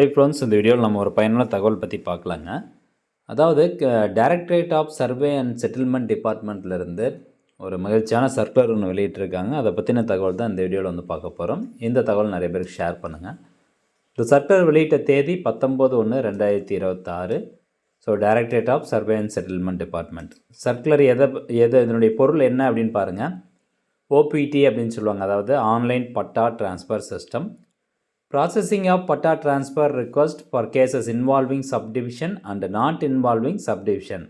Hey friends இந்த வீடியோவில் நம்ம ஒரு பயனுள்ள தகவல் பற்றி பார்க்கலாங்க. அதாவது directorate of survey and settlement டிபார்ட்மெண்ட்லேருந்து ஒரு மகிழ்ச்சியான சர்க்குலர் ஒன்று வெளியிட்டிருக்காங்க. அதை பற்றின தகவல் தான் இந்த வீடியோவில் வந்து பார்க்க போகிறோம் இந்த தகவல் நிறைய பேருக்கு ஷேர் பண்ணுங்கள் இந்த சர்க்குலர் வெளியிட்ட தேதி பத்தொம்போது ஒன்று ரெண்டாயிரத்தி இருபத்தாறு. So directorate of survey and settlement department circular எதை எது இதனுடைய பொருள் என்ன அப்படின்னு பாருங்கள் ஓபிடி அப்படின்னு சொல்லுவாங்க. அதாவது online patta transfer system processing of patta transfer request for cases involving subdivision and not involving subdivision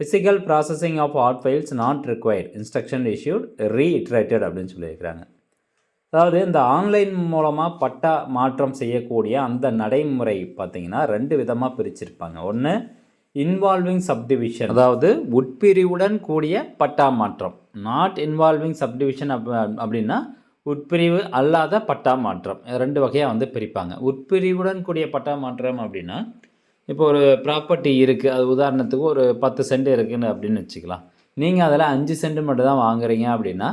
physical processing of hard files not required instruction issued reiterated அப்படின்னு சொல்லியிருக்கிறாங்க அதாவது இந்த ஆன்லைன் மூலமாக பட்டா மாற்றம் செய்யக்கூடிய அந்த நடைமுறை பார்த்திங்கன்னா ரெண்டு விதமாக பிரிச்சிருப்பாங்க ஒன்று இன்வால்விங் சப்டிவிஷன் அதாவது உட்பிரிவுடன் கூடிய பட்டா மாற்றம் நாட் இன்வால்விங் சப்டிவிஷன் அப் அப்படின்னா உட்பிரிவு அல்லாத பட்டா மாற்றம். ரெண்டு வகையாக வந்து பிரிப்பாங்க. உட்பிரிவுடன் கூடிய பட்டா மாற்றம் அப்படின்னா இப்போ ஒரு ப்ராப்பர்ட்டி இருக்குது அது உதாரணத்துக்கு ஒரு பத்து சென்ட் இருக்குன்னு அப்படின்னு வச்சுக்கலாம். நீங்கள் அதில் அஞ்சு சென்ட் மட்டும் தான் வாங்குறீங்க அப்படின்னா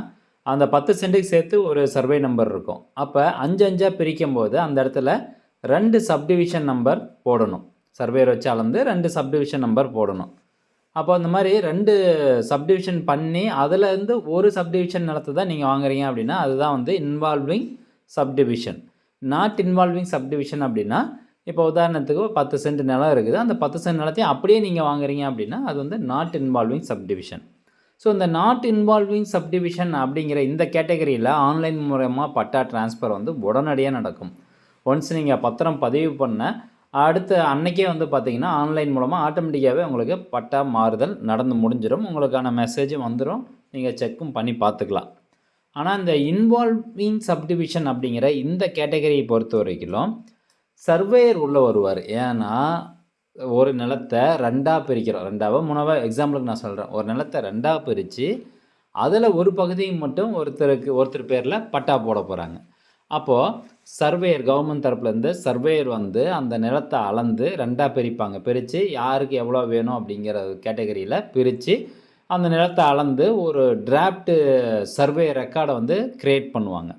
அந்த பத்து சென்ட்டுக்கு சேர்த்து ஒரு சர்வே நம்பர் இருக்கும். அப்போ அஞ்சு அஞ்சாக பிரிக்கும் போது அந்த இடத்துல ரெண்டு சப்டிவிஷன் நம்பர் போடணும். சர்வேர் வச்சு அளந்து ரெண்டு சப்டிவிஷன் நம்பர் போடணும். அப்போ அந்த மாதிரி ரெண்டு சப்டிவிஷன் பண்ணி அதுலேருந்து ஒரு சப்டிவிஷன் நிலத்தை தான் நீங்கள் வாங்குறீங்க அப்படின்னா அதுதான் வந்து involving subdivision not involving subdivision அப்படின்னா இப்போ உதாரணத்துக்கு பத்து சென்ட் நிலம் இருக்குது. அந்த பத்து சென்ட் நிலத்தையும் அப்படியே நீங்கள் வாங்குறீங்க அப்படின்னா அது வந்து நாட் இன்வால்விங் சப்டிவிஷன் ஸோ இந்த நாட் இன்வால்விங் சப்டிவிஷன் அப்படிங்கிற இந்த கேட்டகரியில் ஆன்லைன் மூலமாக பட்டா ட்ரான்ஸ்ஃபர் வந்து உடனடியாக நடக்கும். ஒன்ஸ் நீங்கள் பத்திரம் பதிவு பண்ண அடுத்து அன்னைக்கே வந்து பார்த்தீங்கன்னா ஆன்லைன் மூலமாக ஆட்டோமேட்டிக்காகவே உங்களுக்கு பட்டா மாறுதல் நடந்து முடிஞ்சிடும் உங்களுக்கான மெசேஜும் வந்துடும் நீங்கள் செக்கும் பண்ணி பார்த்துக்கலாம். ஆனால் இந்த இன்வால்விங் சப்டிவிஷன் அப்படிங்கிற இந்த கேட்டகரியை பொறுத்த வரைக்கும் சர்வேயர் உள்ளே வருவார் ஏன்னா ஒரு நிலத்தை ரெண்டாக பிரிக்கிறோம். ரெண்டாவோ மூணாவோ எக்ஸாம்பிளுக்கு நான் சொல்கிறேன் ஒரு நிலத்தை ரெண்டாக பிரித்து அதில் ஒரு பகுதியை மட்டும் ஒருத்தருக்கு ஒருத்தர் பேரில் பட்டா போட போகிறாங்க அப்போது சர்வேயர் கவர்மெண்ட் தரப்புலேருந்து சர்வேயர் வந்து அந்த நிலத்தை அளந்து ரெண்டாக பிரிப்பாங்க. பிரித்து யாருக்கு எவ்வளோ வேணும் அப்படிங்கிற கேட்டகரியில் பிரித்து அந்த நிலத்தை அளந்து ஒரு டிராஃப்ட்டு சர்வே ரெக்கார்டை வந்து க்ரியேட் பண்ணுவாங்க.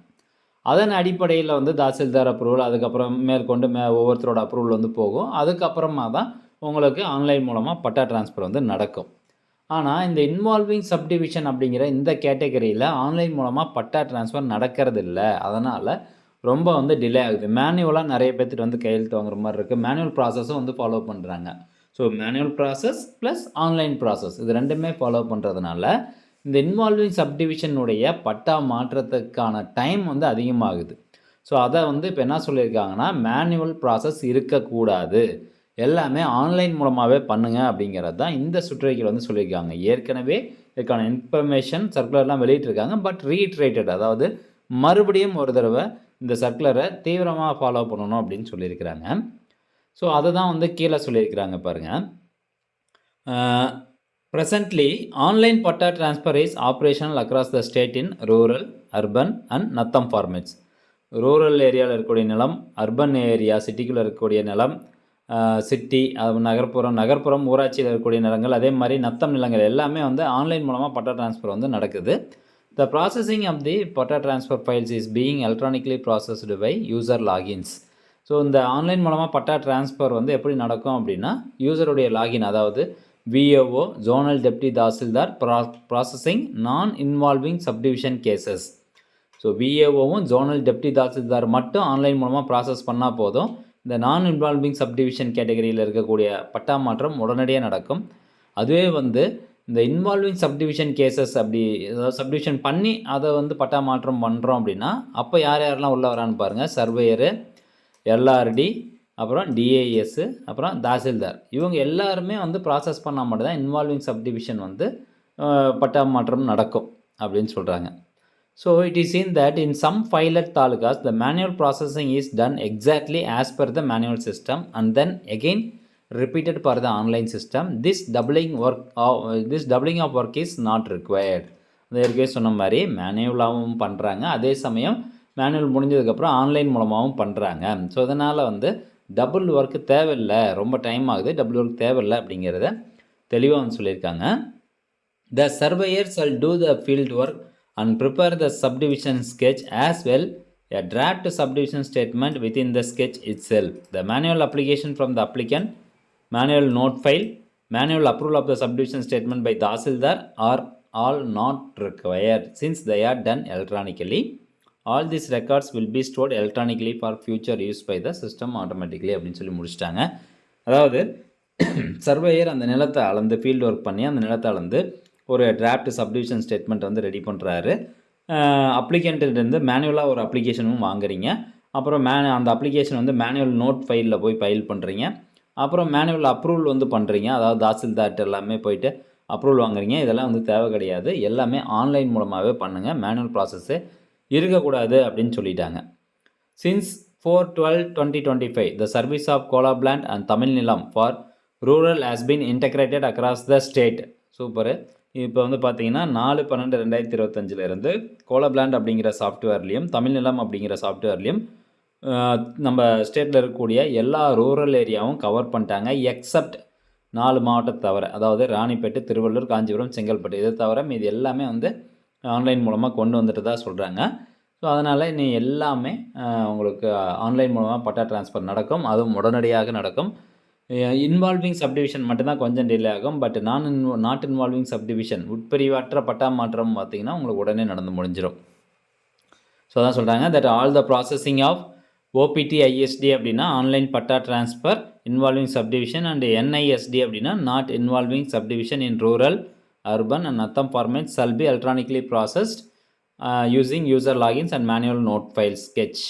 அதன் அடிப்படையில் வந்து தாசில்தார் அப்ரூவல் அதுக்கப்புறம் மேற்கொண்டு மே ஒவ்வொருத்தரோட அப்ரூவல் வந்து போகும். அதுக்கப்புறமா தான் உங்களுக்கு ஆன்லைன் மூலமாக பட்டா ட்ரான்ஸ்ஃபர் வந்து நடக்கும். ஆனால் இந்த இன்வால்விங் சப்டிவிஷன் அப்படிங்கிற இந்த கேட்டகரியில் ஆன்லைன் மூலமாக பட்டா ட்ரான்ஸ்ஃபர் நடக்கிறது இல்லை அதனால் ரொம்ப வந்து டிலே ஆகுது. மேனுவலாக நிறைய பேர்த்துட்டு வந்து கையெழுத்து வாங்குற மாதிரி இருக்குது மேனுவல் ப்ராசஸும் வந்து ஃபாலோ பண்ணுறாங்க so manual process plus online process இது ரெண்டுமே ஃபாலோ பண்ணுறதுனால இந்த இன்வால்விங் சப்டிவிஷனுடைய பட்டா மாற்றத்துக்கான டைம் வந்து அதிகமாகுது. ஸோ அதை வந்து இப்போ என்ன சொல்லியிருக்காங்கன்னா மேனுவல் ப்ராசஸ் இருக்கக்கூடாது. எல்லாமே ஆன்லைன் மூலமாகவே பண்ணுங்க அப்படிங்கிறது தான் இந்த சுற்றறிக்கையில் வந்து சொல்லியிருக்காங்க. ஏற்கனவே இதுக்கான இன்ஃபர்மேஷன் சர்க்குலர்லாம் வெளியிட்டிருக்காங்க. பட் ரீட்ரேட்டட் அதாவது மறுபடியும் ஒரு தடவை இந்த சர்க்குலரை தீவிரமாக ஃபாலோ பண்ணணும் அப்படின்னு சொல்லியிருக்கிறாங்க. ஸோ அதை தான் வந்து கீழே சொல்லியிருக்கிறாங்க பாருங்கள் presently online patta transfer is operational across the state in rural urban and natham formats rural ஏரியாவில் இருக்கக்கூடிய நிலம் அர்பன் ஏரியா சிட்டிக்குள்ளே இருக்கக்கூடிய நிலம் சிட்டி அது நகர்ப்புறம் நகர்ப்புறம் ஊராட்சியில் இருக்கக்கூடிய நிலங்கள் அதே மாதிரி நத்தம் நிலங்கள் எல்லாமே வந்து ஆன்லைன் மூலமாக பட்டா டிரான்ஸ்ஃபர் வந்து நடக்குது. The processing of the patta transfer files is being electronically processed by user logins so இந்த ஆன்லைன் மூலமாக பட்டா ட்ரான்ஸ்ஃபர் வந்து எப்படி நடக்கும் அப்படின்னா யூசருடைய லாகின் அதாவது விஏஓ ஜோனல் டெப்டி தாசில்தார் ப்ரா processing non involving subdivision cases so விஏஓவும் zonal deputy tahsildar மட்டும் ஆன்லைன் மூலமாக ப்ராசஸ் பண்ணால் போதும். இந்த நான் இன்வால்விங் சப்டிவிஷன் கேட்டகரியில் இருக்கக்கூடிய பட்டா மாற்றம் உடனடியாக நடக்கும். அதுவே வந்து இந்த இன்வால்விங் சப்டிவிஷன் கேசஸ் அப்படி ஏதாவது சப்டிவிஷன் பண்ணி அதை வந்து பட்டா மாற்றம் பண்ணுறோம் அப்படின்னா அப்போ யார் யாரெல்லாம் உள்ளே வரான்னு பாருங்கள் சர்வேயரு எல்ஆர்டி அப்புறம் டிஏஎஸ்ஸு அப்புறம் தாசில்தார். இவங்க எல்லாருமே வந்து ப்ராசஸ் பண்ணால் மட்டும்தான் இன்வால்விங் சப்டிவிஷன் வந்து பட்டா மாற்றம் நடக்கும் அப்படின்னு சொல்கிறாங்க so it is in that in some pilot taluks the manual processing is done exactly as per the manual system and then again repeated for the online system. This doubling work of, this doubling of work is not required. அது ஏற்கனவே சொன்ன மாதிரி மேனுவலாகவும் பண்ணுறாங்க அதே சமயம் manual முடிஞ்சதுக்கப்புறம் online மூலமாகவும் பண்ணுறாங்க ஸோ அதனால் வந்து டபுள் ஒர்க்கு தேவையில்லை. ரொம்ப டைம் ஆகுது. டபுள் ஒர்க் தேவையில்லை அப்படிங்கிறத தெளிவாக வந்து சொல்லியிருக்காங்க. The surveyor shall do the field work and prepare the subdivision sketch as well a draft subdivision statement within the sketch itself. The manual application from the applicant, manual note file manual approval of the subdivision statement by tahsildar are all not required since they are done electronically all this records will be stored electronically for future use by the system automatically அப்படின்னு சொல்லி முடிச்சிட்டாங்க அதாவது surveyor அந்த நிலத்தை அளந்து field work பண்ணி அந்த நிலத்தை அளந்து ஒரு டிராஃப்ட் சப்டிவிஷன் ஸ்டேட்மெண்ட் வந்து ரெடி பண்ணுறாரு அப்ளிகேண்ட்டிருந்து மேனுவலாக ஒரு அப்ளிகேஷனும் வாங்குறீங்க அப்புறம் மே அந்த அப்ளிகேஷன் வந்து மேனுவல் நோட் ஃபைலில் போய் ஃபைல் பண்ணுறீங்க அப்புறம் மேனுவல் அப்ரூவல் வந்து பண்ணுறீங்க அதாவது தாசில்தார்ட் எல்லாமே போயிட்டு அப்ரூவல் வாங்குறீங்க. இதெல்லாம் வந்து தேவை கிடையாது. எல்லாமே ஆன்லைன் மூலமாகவே பண்ணுங்கள் மேனுவல் ப்ராசஸ்ஸு இருக்கக்கூடாது அப்படின்னு சொல்லிட்டாங்க. Since four twelve twenty twenty five the service of Collabland and Tamil Nilam for rural has been integrated across the state super இப்போ வந்து பார்த்தீங்கன்னா நாலு பன்னெண்டு ரெண்டாயிரத்தி இருபத்தஞ்சிலேருந்து கோலபிளாண்ட் அப்படிங்கிற சாஃப்ட்வேர்லேயும் தமிழ் நிலம் அப்படிங்கிற சாஃப்ட்வேர்லேயும் நம்ம ஸ்டேட்டில் இருக்கக்கூடிய எல்லா ரூரல் ஏரியாவும் கவர் பண்ணிட்டாங்க எக்ஸப்ட் நாலு மாவட்டத்தை தவிர அதாவது ராணிப்பேட்டு திருவள்ளூர் காஞ்சிபுரம் செங்கல்பட்டு. இதை தவிர இது எல்லாமே வந்து ஆன்லைன் மூலமாக கொண்டு வந்துட்டு தான் சொல்கிறாங்க ஸோ அதனால் இனி எல்லாமே உங்களுக்கு ஆன்லைன் மூலமாக பட்டா ட்ரான்ஸ்ஃபர் நடக்கும். அதுவும் உடனடியாக நடக்கும். இன்வால்விங் சப்டிவிஷன் மட்டும்தான் கொஞ்சம் டிலே ஆகும். பட் நான் இன் நாட் இன்வால்விங் சப்டிவிஷன் உட்பிரிவாற்ற பட்டா மாற்றம் பார்த்திங்கன்னா உங்களுக்கு உடனே நடந்து முடிஞ்சிடும் ஸோ அதான் சொல்கிறாங்க that all the processing of OPT IST அப்படின்னா online patta transfer involving subdivision and NIST அப்படின்னா not involving subdivision in rural urban and natham format shall be electronically processed using user logins and manual note file sketch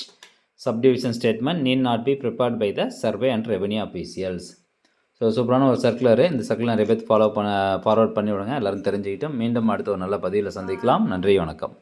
subdivision statement need not be prepared by the survey and revenue officials so சூப்பரான ஒரு circular இந்த circular நிறைய பேர் follow பண்ண forward பண்ணி விடுங்க. எல்லோரும் தெரிஞ்சுக்கிட்டோம் மீண்டும் அடுத்த ஒரு நல்ல பதிவில் சந்திக்கலாம். நன்றி வணக்கம்.